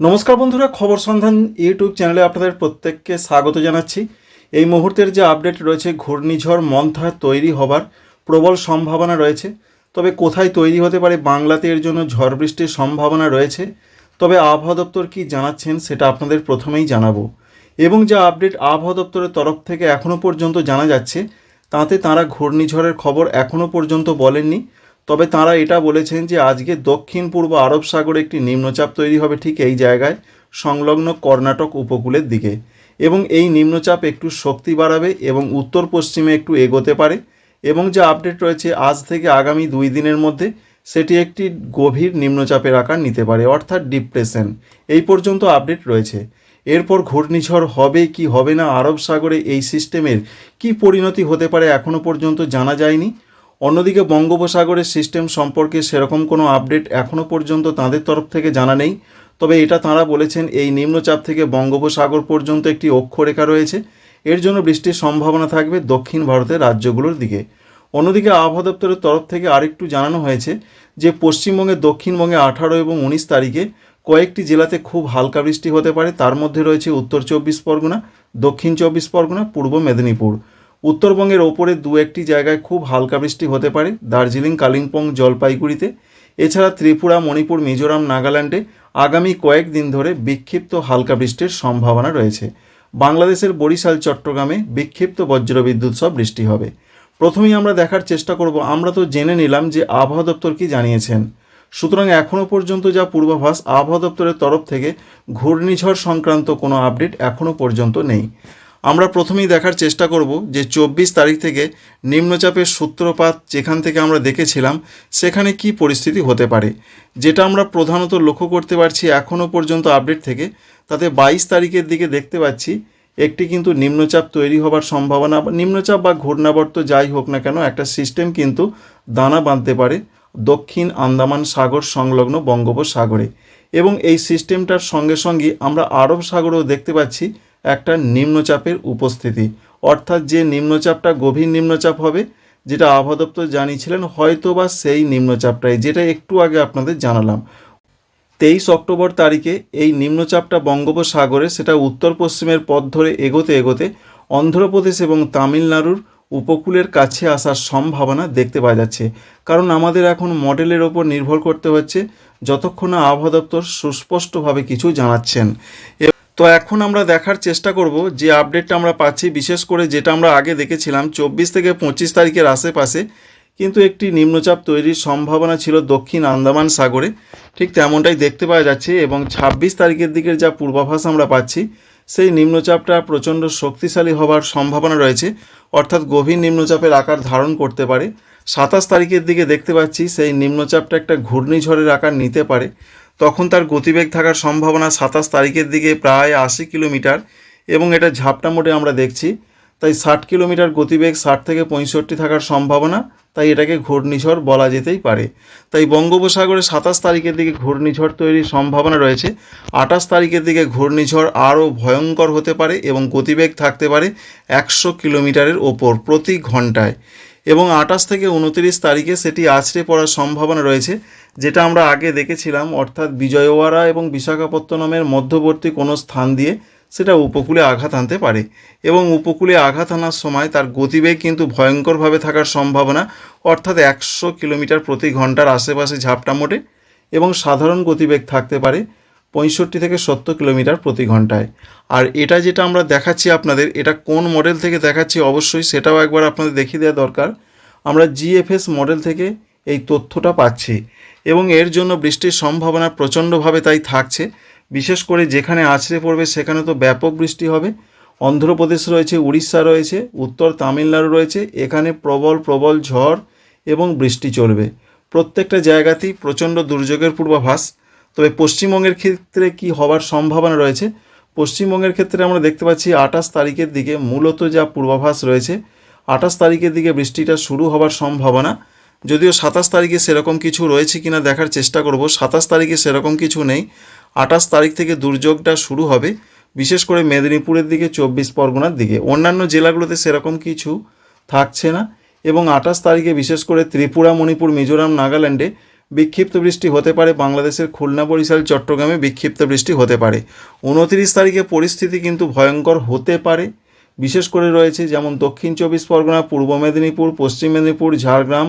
নমস্কার বন্ধুরা, খবর সন্ধান ইউটিউব চ্যানেলে আপনাদের প্রত্যেককে স্বাগত জানাচ্ছি। এই মুহূর্তের যে আপডেট রয়েছে, ঘূর্ণিঝড় মন্থা তৈরি হবার প্রবল সম্ভাবনা রয়েছে। তবে কোথায় তৈরি হতে পারে বাংলাতে এর জন্য ঝড় বৃষ্টির সম্ভাবনা রয়েছে, তবে আবহাওয়া দপ্তর কী জানাচ্ছেন সেটা আপনাদের প্রথমেই জানাব। এবং যা আপডেট আবহাওয়া দপ্তরের তরফ থেকে এখনও পর্যন্ত জানা যাচ্ছে, তাতে তারা ঘূর্ণিঝড়ের খবর এখনও পর্যন্ত বলেননি। তবে তারা এটা বলেছেন যে আজকে দক্ষিণ পূর্ব আরব সাগরে একটি নিম্নচাপ তৈরি হবে ঠিক এই জায়গায়, সংলগ্ন কর্ণাটক উপকূলের দিকে। এবং এই নিম্নচাপ একটু শক্তি বাড়াবে এবং উত্তর পশ্চিমে একটু এগোতে পারে এবং যে আপডেট রয়েছে আজ থেকে আগামী দুই দিনের মধ্যে, সেটি একটি গভীর নিম্নচাপের আকার নিতে পারে, অর্থাৎ ডিপ্রেশন। এই পর্যন্ত আপডেট রয়েছে। এরপর ঘূর্ণিঝড় হবে কি হবে না আরব সাগরে এই সিস্টেমের কি পরিণতি হতে পারে এখনও পর্যন্ত জানা যায়নি। অন্যদিকে বঙ্গোপসাগরের সিস্টেম সম্পর্কে সেরকম কোনো আপডেট এখনও পর্যন্ত তাদের তরফ থেকে জানা নেই। তবে এটা তাঁরা বলেছেন, এই নিম্নচাপ থেকে বঙ্গোপসাগর পর্যন্ত একটি অক্ষরেখা রয়েছে। এর জন্য বৃষ্টির সম্ভাবনা থাকবে দক্ষিণ ভারতের রাজ্যগুলোর দিকে। অন্যদিকে আবহাওয়া দপ্তরের তরফ থেকে আরেকটু জানানো হয়েছে যে, পশ্চিমবঙ্গে দক্ষিণবঙ্গে আঠারো এবং উনিশ তারিখে কয়েকটি জেলাতে খুব হালকা বৃষ্টি হতে পারে। তার মধ্যে রয়েছে উত্তর চব্বিশ পরগনা, দক্ষিণ চব্বিশ পরগনা, পূর্ব মেদিনীপুর। উত্তরবঙ্গের ওপরে দু একটি জায়গায় খুব হালকা বৃষ্টি হতে পারে, দার্জিলিং, কালিম্পং, জলপাইগুড়িতে। এছাড়া ত্রিপুরা, মণিপুর, মিজোরাম, নাগাল্যান্ডে আগামী কয়েকদিন ধরে বিক্ষিপ্ত হালকা বৃষ্টির সম্ভাবনা রয়েছে। বাংলাদেশের বরিশাল, চট্টগ্রামে বিক্ষিপ্ত বজ্রবিদ্যুৎ সহ বৃষ্টি হবে। প্রথমেই আমরা দেখার চেষ্টা করব, আমরা তো জেনে নিলাম যে আবহাওয়া দপ্তর কি জানিয়েছেন। সুতরাং এখনও পর্যন্ত যা পূর্বাভাস, আবহাওয়া দপ্তরের তরফ থেকে ঘূর্ণিঝড় সংক্রান্ত কোনো আপডেট এখনও পর্যন্ত নেই। আমরা প্রথমেই দেখার চেষ্টা করব যে চব্বিশ তারিখ থেকে নিম্নচাপের সূত্রপাত যেখান থেকে আমরা দেখেছিলাম, সেখানে কি পরিস্থিতি হতে পারে? যেটা আমরা প্রধানত লক্ষ্য করতে পারছি এখনও পর্যন্ত আপডেট থেকে, তাতে বাইশ তারিখের দিকে দেখতে পাচ্ছি একটি কিন্তু নিম্নচাপ তৈরি হবার সম্ভাবনা, নিম্নচাপ বা ঘূর্ণাবর্ত যাই হোক না কেন, একটা সিস্টেম কিন্তু দানা বাঁধতে পারে দক্ষিণ আন্দামান সাগর সংলগ্ন বঙ্গোপসাগরে। এবং এই সিস্টেমটার সঙ্গে সঙ্গে আমরা আরব সাগরেও দেখতে পাচ্ছি একটা নিম্নচাপের উপস্থিতি। অর্থাৎ যে নিম্নচাপটা গভীর নিম্নচাপ হবে, যেটা আবহাওয়া দপ্তর জানিয়েছিলেন হয়তো বা সেই নিম্নচাপটাই, যেটা একটু আগে আপনাদের জানালাম। তেইশ অক্টোবর তারিখে এই নিম্নচাপটা বঙ্গোপসাগরে, সেটা উত্তর পশ্চিমের পথ ধরে এগোতে এগোতে অন্ধ্রপ্রদেশ এবং তামিলনাড়ুর উপকূলের কাছে আসার সম্ভাবনা দেখতে পাওয়া যাচ্ছে। কারণ আমাদের এখন মডেলের ওপর নির্ভর করতে হচ্ছে, যতক্ষণ না আবহাওয়া দপ্তর সুস্পষ্টভাবে কিছু জানাচ্ছেন। তো এখন আমরা দেখার চেষ্টা করব যে আপডেটটা আমরা পাচ্ছি, বিশেষ করে যেটা আমরা আগে দেখেছিলাম, চব্বিশ থেকে পঁচিশ তারিখের আশেপাশে কিন্তু একটি নিম্নচাপ তৈরির সম্ভাবনা ছিল দক্ষিণ আন্দামান সাগরে। ঠিক তেমনটাই দেখতে পাওয়া যাচ্ছে এবং ছাব্বিশ তারিখের দিকের যা পূর্বাভাস আমরা পাচ্ছি, সেই নিম্নচাপটা প্রচণ্ড শক্তিশালী হবার সম্ভাবনা রয়েছে, অর্থাৎ গভীর নিম্নচাপের আকার ধারণ করতে পারে। সাতাশ তারিখের দিকে দেখতে পাচ্ছি সেই নিম্নচাপটা একটা ঘূর্ণিঝড়ের আকার নিতে পারে। তখন তার গতিবেগ থাকার সম্ভাবনা সাতাশ তারিখের দিকে প্রায় আশি কিলোমিটার এবং এটা ঝাপটা মোটে আমরা দেখছি। তাই ষাট কিলোমিটার গতিবেগ ষাট থেকে পঁয়ষট্টি থাকার সম্ভাবনা, তাই এটাকে ঘূর্ণিঝড় বলা যেতেই পারে। তাই বঙ্গোপসাগরে সাতাশ তারিখের দিকে ঘূর্ণিঝড় তৈরির সম্ভাবনা রয়েছে। আঠাশ তারিখের দিকে ঘূর্ণিঝড় আরও ভয়ঙ্কর হতে পারে এবং গতিবেগ থাকতে পারে একশো কিলোমিটারের ওপর প্রতি ঘন্টায়। এবং আঠাশ থেকে উনতিরিশ তারিখে সেটি আছড়ে পড়ার সম্ভাবনা রয়েছে, যেটা আমরা আগে দেখেছিলাম, অর্থাৎ বিজয়ওয়াড়া এবং বিশাখাপত্তনমের মধ্যবর্তী কোনো স্থান দিয়ে সেটা উপকূলে আঘাত আনতে পারে। এবং উপকূলে আঘাত আনার সময় তার গতিবেগ কিন্তু ভয়ঙ্করভাবে থাকার সম্ভাবনা, অর্থাৎ একশো কিলোমিটার প্রতি ঘণ্টার আশেপাশে ঝাপটা মোটে এবং সাধারণ গতিবেগ থাকতে পারে। পঁয়ষট্টি থেকে সত্তর কিলোমিটার প্রতি ঘন্টায়। আর এটা যেটা আমরা দেখাচ্ছি আপনাদের, এটা কোন মডেল থেকে দেখাচ্ছি অবশ্যই সেটাও একবার আপনাদের দেখিয়ে দেওয়া দরকার। আমরা জিএফএস মডেল থেকে এই তথ্যটা পাচ্ছি এবং এর জন্য বৃষ্টির সম্ভাবনা প্রচণ্ডভাবে তাই থাকছে। বিশেষ করে যেখানে আছড়ে পড়বে সেখানে তো ব্যাপক বৃষ্টি হবে। অন্ধ্রপ্রদেশ রয়েছে, উড়িষ্যা রয়েছে, উত্তর তামিলনাড়ু রয়েছে, এখানে প্রবল প্রবল ঝড় এবং বৃষ্টি চলবে। প্রত্যেকটা জায়গাতেই প্রচণ্ড দুর্যোগের পূর্বাভাস। তবে পশ্চিমবঙ্গের ক্ষেত্রে কি হওয়ার সম্ভাবনা রয়েছে? পশ্চিমবঙ্গের ক্ষেত্রে আমরা দেখতে পাচ্ছি আঠাশ তারিখের দিকে মূলত যা পূর্বাভাস রয়েছে, আঠাশ তারিখের দিকে বৃষ্টিটা শুরু হওয়ার সম্ভাবনা। যদিও সাতাশ তারিখে সেরকম কিছু রয়েছে কিনা দেখার চেষ্টা করব। সাতাশ তারিখে সেরকম কিছু নেই। আঠাশ তারিখ থেকে দুর্যোগটা শুরু হবে, বিশেষ করে মেদিনীপুরের দিকে, চব্বিশ পরগনার দিকে। অন্যান্য জেলাগুলোতে সেরকম কিছু থাকছে না এবং আঠাশ তারিখে বিশেষ করে ত্রিপুরা, মণিপুর, মিজোরাম, নাগাল্যান্ডে বিক্ষিপ্ত বৃষ্টি হতে পারে। বাংলাদেশের খুলনা, বরিশাল, চট্টগ্রামে বিক্ষিপ্ত বৃষ্টি হতে পারে। উনত্রিশ তারিখে পরিস্থিতি কিন্তু ভয়ঙ্কর হতে পারে। বিশেষ করে রয়েছে যেমন দক্ষিণ চব্বিশ পরগনা, পূর্ব মেদিনীপুর, পশ্চিম মেদিনীপুর, ঝাড়গ্রাম,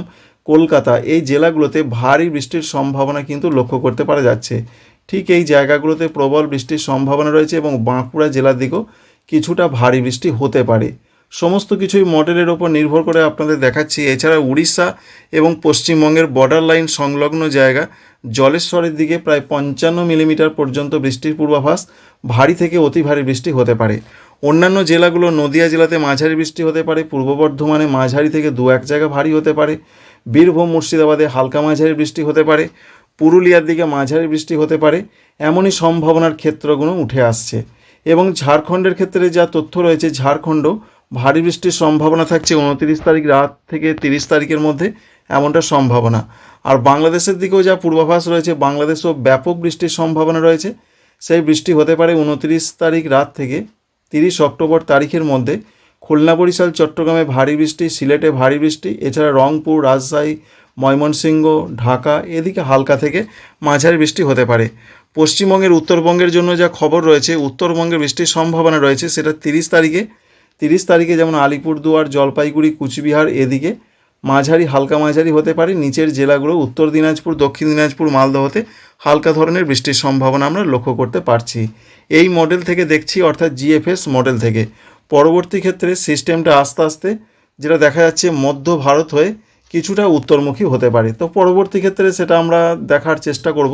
কলকাতা। এই জেলাগুলোতে ভারী বৃষ্টির সম্ভাবনা কিন্তু লক্ষ্য করতে পারা যাচ্ছে। ঠিক এই জায়গাগুলোতে প্রবল বৃষ্টির সম্ভাবনা রয়েছে এবং বাঁকুড়া জেলার দিকেও কিছুটা ভারী বৃষ্টি হতে পারে। সমস্ত কিছুই মডেলের ওপর নির্ভর করে আপনাদের দেখাচ্ছি। এছাড়া উড়িষ্যা এবং পশ্চিমবঙ্গের বর্ডার লাইন সংলগ্ন জায়গা জলেশ্বরের দিকে প্রায় পঞ্চান্ন মিলিমিটার পর্যন্ত বৃষ্টির পূর্বাভাস, ভারী থেকে অতি ভারী বৃষ্টি হতে পারে। অন্যান্য জেলাগুলো নদিয়া জেলাতে মাঝারি বৃষ্টি হতে পারে, পূর্ব বর্ধমানে মাঝারি থেকে দু এক জায়গা ভারী হতে পারে, বীরভূম, মুর্শিদাবাদে হালকা মাঝারি বৃষ্টি হতে পারে, পুরুলিয়ার দিকে মাঝারি বৃষ্টি হতে পারে, এমনই সম্ভাবনার ক্ষেত্রগুলো উঠে আসছে। এবং ঝাড়খণ্ডের ক্ষেত্রে যা তথ্য রয়েছে, ঝাড়খণ্ড ভারী বৃষ্টির সম্ভাবনা থাকছে উনত্রিশ তারিখ রাত থেকে তিরিশ তারিখের মধ্যে, এমনটা সম্ভাবনা। আর বাংলাদেশের দিকেও যা পূর্বাভাস রয়েছে, বাংলাদেশেও ব্যাপক বৃষ্টির সম্ভাবনা রয়েছে। সেই বৃষ্টি হতে পারে উনত্রিশ তারিখ রাত থেকে তিরিশ অক্টোবর তারিখের মধ্যে। খুলনা বরিশাল, চট্টগ্রামে ভারী বৃষ্টি, সিলেটে ভারী বৃষ্টি, এছাড়া রংপুর, রাজশাহী, ময়মনসিংহ, ঢাকা, এদিকে হালকা থেকে মাঝারি বৃষ্টি হতে পারে। পশ্চিমবঙ্গের উত্তরবঙ্গের জন্য যা খবর রয়েছে, উত্তরবঙ্গে বৃষ্টির সম্ভাবনা রয়েছে, সেটা তিরিশ তারিখে তিরিশ তারিখে যেমন আলিপুরদুয়ার, জলপাইগুড়ি, কুচবিহার এদিকে মাঝারি, হালকা মাঝারি হতে পারে। নিচের জেলাগুলো উত্তর দিনাজপুর, দক্ষিণ দিনাজপুর মালদহতে হালকা ধরনের বৃষ্টির সম্ভাবনা আমরা লক্ষ্য করতে পারছি। এই মডেল থেকে দেখছি, অর্থাৎ জিএফএস মডেল থেকে। পরবর্তী ক্ষেত্রে সিস্টেমটা আস্তে আস্তে যেটা দেখা যাচ্ছে মধ্য ভারত হয়ে কিছুটা উত্তরমুখী হতে পারে। তো পরবর্তী ক্ষেত্রে সেটা আমরা দেখার চেষ্টা করব।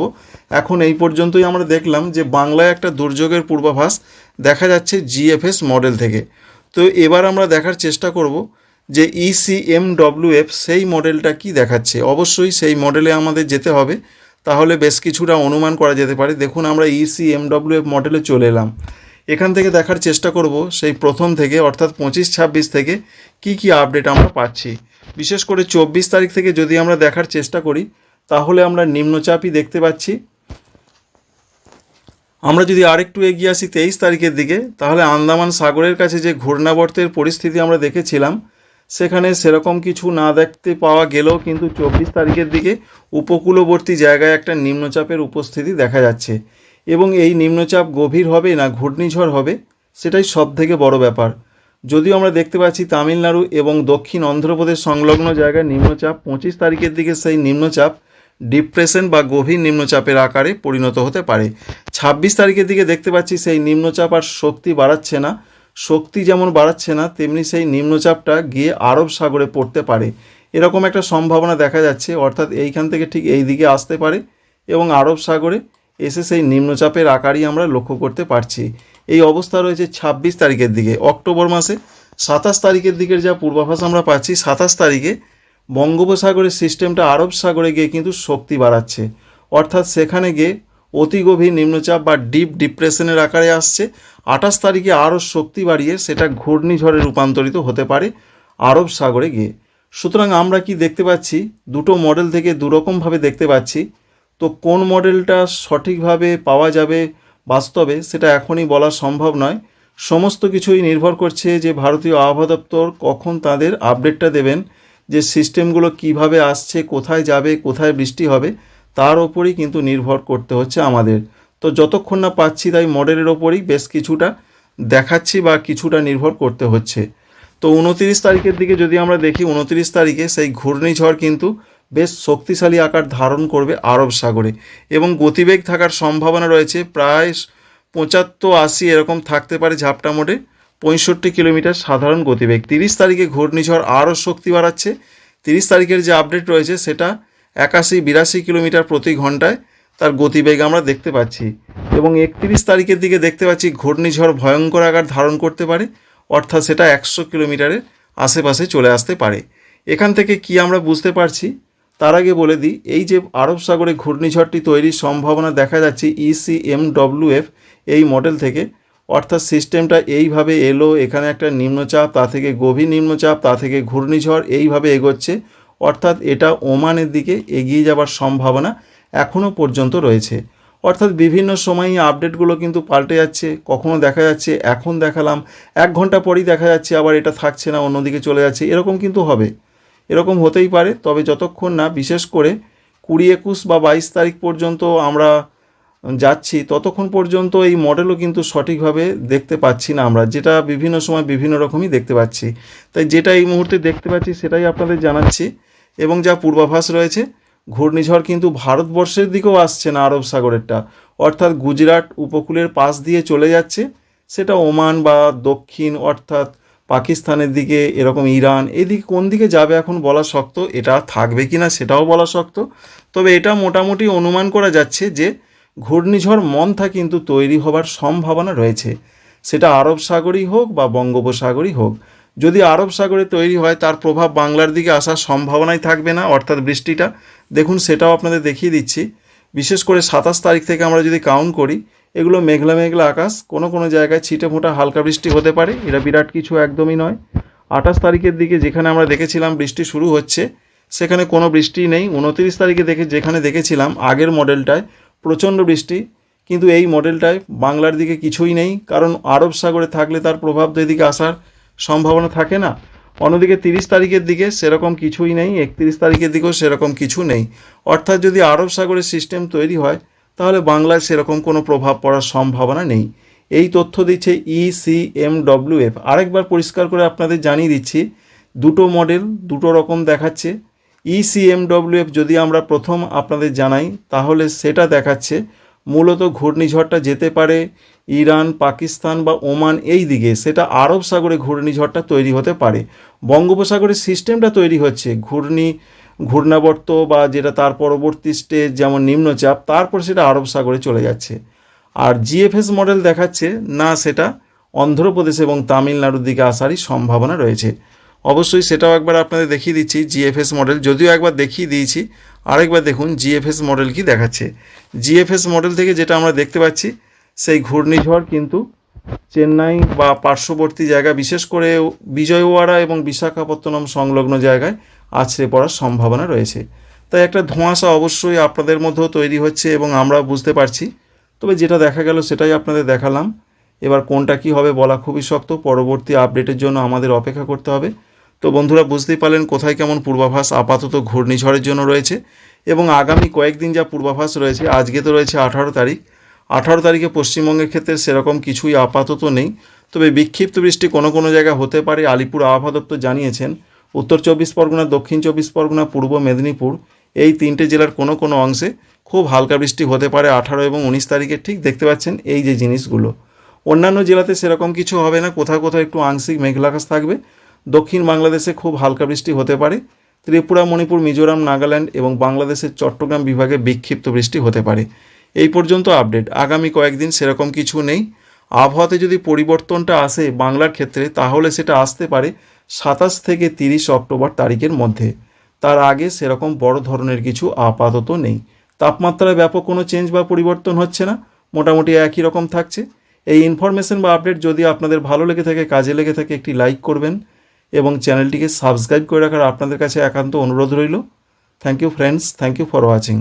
এখন এই পর্যন্তই আমরা দেখলাম যে বাংলায় একটা দুর্যোগের পূর্বাভাস দেখা যাচ্ছে জিএফএস মডেল থেকে। তো এবার আমরা দেখার চেষ্টা করব যে E ইসিএমডব্লিউএফ সেই মডেলটা কি দেখাচ্ছে। অবশ্যই সেই মডেলে আমাদের যেতে হবে। তাহলে বেশ কিছুটা অনুমান করা যেতে পারে। দেখুন, আমরা E ইসিএমডব্লিউএফ মডেলে চলে এলাম। এখান থেকে দেখার চেষ্টা করব সেই প্রথম থেকে, অর্থাৎ পঁচিশ ছাব্বিশ থেকে কি কি আপডেট আমরা পাচ্ছি। বিশেষ করে চব্বিশ তারিখ থেকে যদি আমরা দেখার চেষ্টা করি, তাহলে আমরা নিম্নচাপই দেখতে পাচ্ছি। আমরা যদি আরেকটু এগিয়ে আসি তেইশ তারিখের দিকে, তাহলে আন্দামান সাগরের কাছে যে ঘূর্ণাবর্তের পরিস্থিতি আমরা দেখেছিলাম, সেখানে সেরকম কিছু না দেখতে পাওয়া গেলেও কিন্তু চব্বিশ তারিখের দিকে উপকূলবর্তী জায়গায় একটা নিম্নচাপের উপস্থিতি দেখা যাচ্ছে। এবং এই নিম্নচাপ গভীর হবে না ঘূর্ণিঝড় হবে, সেটাই সব থেকে বড় ব্যাপার। যদিও আমরা দেখতে পাচ্ছি তামিলনাড়ু এবং দক্ষিণ অন্ধ্রপ্রদেশ সংলগ্ন জায়গায় নিম্নচাপ, পঁচিশ তারিখের দিকে সেই নিম্নচাপ ডিপ্রেশন বা গভীর নিম্নচাপের আকারে পরিণত হতে পারে। ছাব্বিশ তারিখের দিকে দেখতে পাচ্ছি সেই নিম্নচাপ আর শক্তি বাড়াচ্ছে না। শক্তি যেমন বাড়াচ্ছে না, তেমনি সেই নিম্নচাপটা গিয়ে আরব সাগরে পড়তে পারে। এরকম একটা সম্ভাবনা দেখা যাচ্ছে, অর্থাৎ এইখান থেকে ঠিক এই দিকে আসতে পারে এবং আরব সাগরে এসে সেই নিম্নচাপের আকারই আমরা লক্ষ্য করতে পারছি। এই অবস্থা রয়েছে ছাব্বিশ তারিখের দিকে। অক্টোবর মাসে সাতাশ তারিখের দিকের যা পূর্বাভাস আমরা পাচ্ছি, সাতাশ তারিখে বঙ্গোপসাগরের সিস্টেমটা আরব সাগরে গিয়ে কিন্তু শক্তি বাড়াচ্ছে। অর্থাৎ সেখানে গিয়ে অতি গভীর নিম্নচাপ বা ডিপ ডিপ্রেশনের আকারে আসছে। আঠাশ তারিখে আরও শক্তি বাড়িয়ে সেটা ঘূর্ণিঝড়ে রূপান্তরিত হতে পারে আরব সাগরে গিয়ে। সুতরাং আমরা কি দেখতে পাচ্ছি? দুটো মডেল থেকে দুরকমভাবে দেখতে পাচ্ছি। তো কোন মডেলটা সঠিকভাবে পাওয়া যাবে বাস্তবে সেটা এখনই বলা সম্ভব নয়। সমস্ত কিছুই নির্ভর করছে যে ভারতীয় আবহাওয়া দপ্তর কখন তাদের আপডেটটা দেবেন। যে সিস্টেমগুলো কীভাবে আসছে, কোথায় যাবে, কোথায় বৃষ্টি হবে, তার ওপরই কিন্তু নির্ভর করতে হচ্ছে আমাদের। তো যতক্ষণ না পাচ্ছি তাই মডেলের ওপরই বেশ কিছুটা দেখাচ্ছি বা কিছুটা নির্ভর করতে হচ্ছে। তো উনতিরিশ তারিখের দিকে যদি আমরা দেখি, উনতিরিশ তারিখে সেই ঘূর্ণিঝড় কিন্তু বেশ শক্তিশালী আকার ধারণ করবে আরব সাগরে এবং গতিবেগ থাকার সম্ভাবনা রয়েছে। প্রায় পঁচাত্তর আশি এরকম থাকতে পারে ঝাপটা মোড়ে পঁয়ষট্টি কিলোমিটার সাধারণ গতিবেগ। তিরিশ তারিখে ঘূর্ণিঝড় আরও শক্তি বাড়াচ্ছে। তিরিশ তারিখের যে আপডেট রয়েছে, সেটা একাশি বিরাশি কিলোমিটার প্রতি ঘন্টায় তার গতিবেগ আমরা দেখতে পাচ্ছি। এবং একত্রিশ তারিখের দিকে দেখতে পাচ্ছি ঘূর্ণিঝড় ভয়ঙ্কর আকার ধারণ করতে পারে, অর্থাৎ সেটা একশো কিলোমিটারের আশেপাশে চলে আসতে পারে। এখান থেকে কি আমরা বুঝতে পারছি? তার আগে বলে দিই, এই যে আরব সাগরে ঘূর্ণিঝড়টি তৈরির সম্ভাবনা দেখা যাচ্ছে E ইসিএমডব্লিউএফ এই মডেল থেকে অর্থাৎ সিস্টেমটা এইভাবে এলো, এখানে একটা নিম্নচাপ, তা থেকে গভীর নিম্নচাপ, তা থেকে ঘূর্ণিঝড়, এইভাবে এগোচ্ছে। অর্থাৎ এটা ওমানের দিকে এগিয়ে যাবার সম্ভাবনা এখনও পর্যন্ত রয়েছে। অর্থাৎ বিভিন্ন সময়ই আপডেটগুলো কিন্তু পাল্টে যাচ্ছে, কখনো দেখা যাচ্ছে, এখন দেখালাম, এক ঘণ্টা পরেই দেখা যাচ্ছে, আবার এটা থাকছে না, অন্যদিকে চলে যাচ্ছে, এরকম কিন্তু হবে। এরকম হতেই পারে, তবে যতক্ষণ না, বিশেষ করে কুড়ি একুশ বা বাইশ তারিখ পর্যন্ত আমরা যাচ্ছি, ততক্ষণ পর্যন্ত এই মডেলও কিন্তু সঠিকভাবে দেখতে পাচ্ছি না আমরা। যেটা বিভিন্ন সময় বিভিন্ন রকমই দেখতে পাচ্ছি। তাই যেটা এই মুহূর্তে দেখতে পাচ্ছি সেটাই আপনাদের জানাচ্ছি। এবং যা পূর্বাভাস রয়েছে, ঘূর্ণিঝড় কিন্তু ভারতবর্ষের দিকেও আসছে না আরব সাগরেরটা। অর্থাৎ গুজরাট উপকূলের পাশ দিয়ে চলে যাচ্ছে। সেটা ওমান বা দক্ষিণ অর্থাৎ পাকিস্তানের দিকে, এরকম ইরান, এদিকে কোন দিকে যাবে এখন বলা শক্ত, এটা থাকবে কি না সেটাও বলা শক্ত। তবে এটা মোটামুটি অনুমান করা যাচ্ছে যে ঘূর্ণিঝড় মন্থা কিন্তু তৈরি হবার সম্ভাবনা রয়েছে। সেটা আরব সাগরই হোক বা বঙ্গোপসাগরই হোক। যদি আরব সাগরে তৈরি হয়, তার প্রভাব বাংলার দিকে আসার সম্ভাবনাই থাকবে না, অর্থাৎ বৃষ্টিটা। দেখুন, সেটাও আপনাদের দেখিয়ে দিচ্ছি। বিশেষ করে সাতাশ তারিখ থেকে আমরা যদি কাউন্ট করি, এগুলো মেঘলা মেঘলা আকাশ। কোনো কোনো জায়গায় ছিটে ফোঁটা হালকা বৃষ্টি হতে পারে, এটা বিরাট কিছু একদমই নয়। আঠাশ তারিখের দিকে যেখানে আমরা দেখেছিলাম বৃষ্টি শুরু হচ্ছে, সেখানে কোনো বৃষ্টি নেই। উনতিরিশ তারিখে দেখে যেখানে দেখেছিলাম, আগের মডেলটায় প্রচণ্ড বৃষ্টি, কিন্তু এই মডেলটায় বাংলার দিকে কিছুই নেই, কারণ আরব সাগরে থাকলে তার প্রভাব তো এদিকে আসার সম্ভাবনা থাকে না। অন্যদিকে তিরিশ তারিখের দিকে সেরকম কিছুই নেই, একত্রিশ তারিখের দিকেও সেরকম কিছু নেই। অর্থাৎ যদি আরব সাগরের সিস্টেম তৈরি হয়, তাহলে বাংলায় সেরকম কোনো প্রভাব পড়ার সম্ভাবনা নেই। এই তথ্য দিচ্ছে E ইসিএমডব্লিউএফ আরেকবার পরিষ্কার করে আপনাদের জানিয়ে দিচ্ছি, দুটো মডেল দুটো রকম দেখাচ্ছে। E ইসিএমডব্লিউএফ যদি আমরা প্রথম আপনাদের জানাই, তাহলে সেটা দেখাচ্ছে মূলত ঘূর্ণিঝড়টা যেতে পারে ইরান, পাকিস্তান বা ওমান এই দিকে। সেটা আরব সাগরে ঘূর্ণিঝড়টা তৈরি হতে পারে। বঙ্গোপসাগরের সিস্টেমটা তৈরি হচ্ছে ঘূর্ণি, ঘূর্ণাবর্ত বা যেটা তার পরবর্তী স্টেজ যেমন নিম্নচাপ, তারপর সেটা আরব সাগরে চলে যাচ্ছে। আর জিএফএস মডেল দেখাচ্ছে, না, সেটা অন্ধ্রপ্রদেশ এবং তামিলনাড়ুর দিকে আসারই সম্ভাবনা রয়েছে। অবশ্যই সেটাও একবার আপনাদের দেখিয়ে দিচ্ছি জিএফএস মডেল যদিও একবার দেখিয়ে দিয়েছি, আরেকবার দেখুন জিএফএস মডেল কি দেখাচ্ছে। জিএফএস মডেল থেকে যেটা আমরা দেখতে পাচ্ছি, সেই ঘূর্ণিঝড় কিন্তু চেন্নাই বা পার্শ্ববর্তী জায়গা, বিশেষ করে বিজয়ওয়াড়া এবং বিশাখাপত্তনম সংলগ্ন জায়গায় আছড়ে পড়ার সম্ভাবনা রয়েছে। তাই একটা ধোঁয়াশা অবশ্যই আপনাদের মধ্যেও তৈরি হচ্ছে এবং আমরা বুঝতে পারছি। তবে যেটা দেখা গেল সেটাই আপনাদের দেখালাম। এবার কোনটা কি হবে বলা খুবই শক্ত, পরবর্তী আপডেটের জন্য আমাদের অপেক্ষা করতে হবে। তো বন্ধুরা বুঝতেই পারলেন কোথায় কেমন পূর্বাভাস আপাতত ঘূর্ণিঝড়ের জন্য রয়েছে এবং আগামী কয়েকদিন যা পূর্বাভাস রয়েছে, আজকে তো রয়েছে আঠারো তারিখ। আঠারো তারিখে পশ্চিমবঙ্গের ক্ষেত্রে সেরকম কিছুই আপাতত নেই। তবে বিক্ষিপ্ত বৃষ্টি কোনো কোনো জায়গায় হতে পারে, আলিপুর আবহাওয়া দপ্তর জানিয়েছেন। উত্তর চব্বিশ পরগনা, দক্ষিণ চব্বিশ পরগনা, পূর্ব মেদিনীপুর এই তিনটে জেলার কোনো কোনো অংশে খুব হালকা বৃষ্টি হতে পারে আঠারো এবং উনিশ তারিখে। ঠিক দেখতে পাচ্ছেন এই যে জিনিসগুলো। অন্যান্য জেলাতে সেরকম কিছু হবে না, কোথাও কোথাও একটু আংশিক মেঘলাকাশ থাকবে। দক্ষিণ বাংলাদেশে খুব হালকা বৃষ্টি হতে পারে। ত্রিপুরা, মণিপুর, মিজোরাম, নাগাল্যান্ড এবং বাংলাদেশের চট্টগ্রাম বিভাগে বিক্ষিপ্ত বৃষ্টি হতে পারে। এই পর্যন্ত আপডেট। আগামী কয়েকদিন সেরকম কিছু নেই। আবহাওয়াতে যদি পরিবর্তনটা আসে বাংলার ক্ষেত্রে, তাহলে সেটা আসতে পারে সাতাশ থেকে তিরিশ অক্টোবর তারিখের মধ্যে। তার আগে সেরকম বড় ধরনের কিছু আপাতত নেই। তাপমাত্রায় ব্যাপক কোনো চেঞ্জ বা পরিবর্তন হচ্ছে না। মোটামুটি একই রকম থাকছে। এই ইনফরমেশন বা আপডেট যদি আপনাদের ভালো লেগে থাকে, কাজে লেগে থাকে, একটি লাইক করবেন। এবং চ্যানেলটিকে সাবস্ক্রাইব করে রাখার আপনাদের কাছে একান্ত অনুরোধ রইল। Thank you friends thank you for watching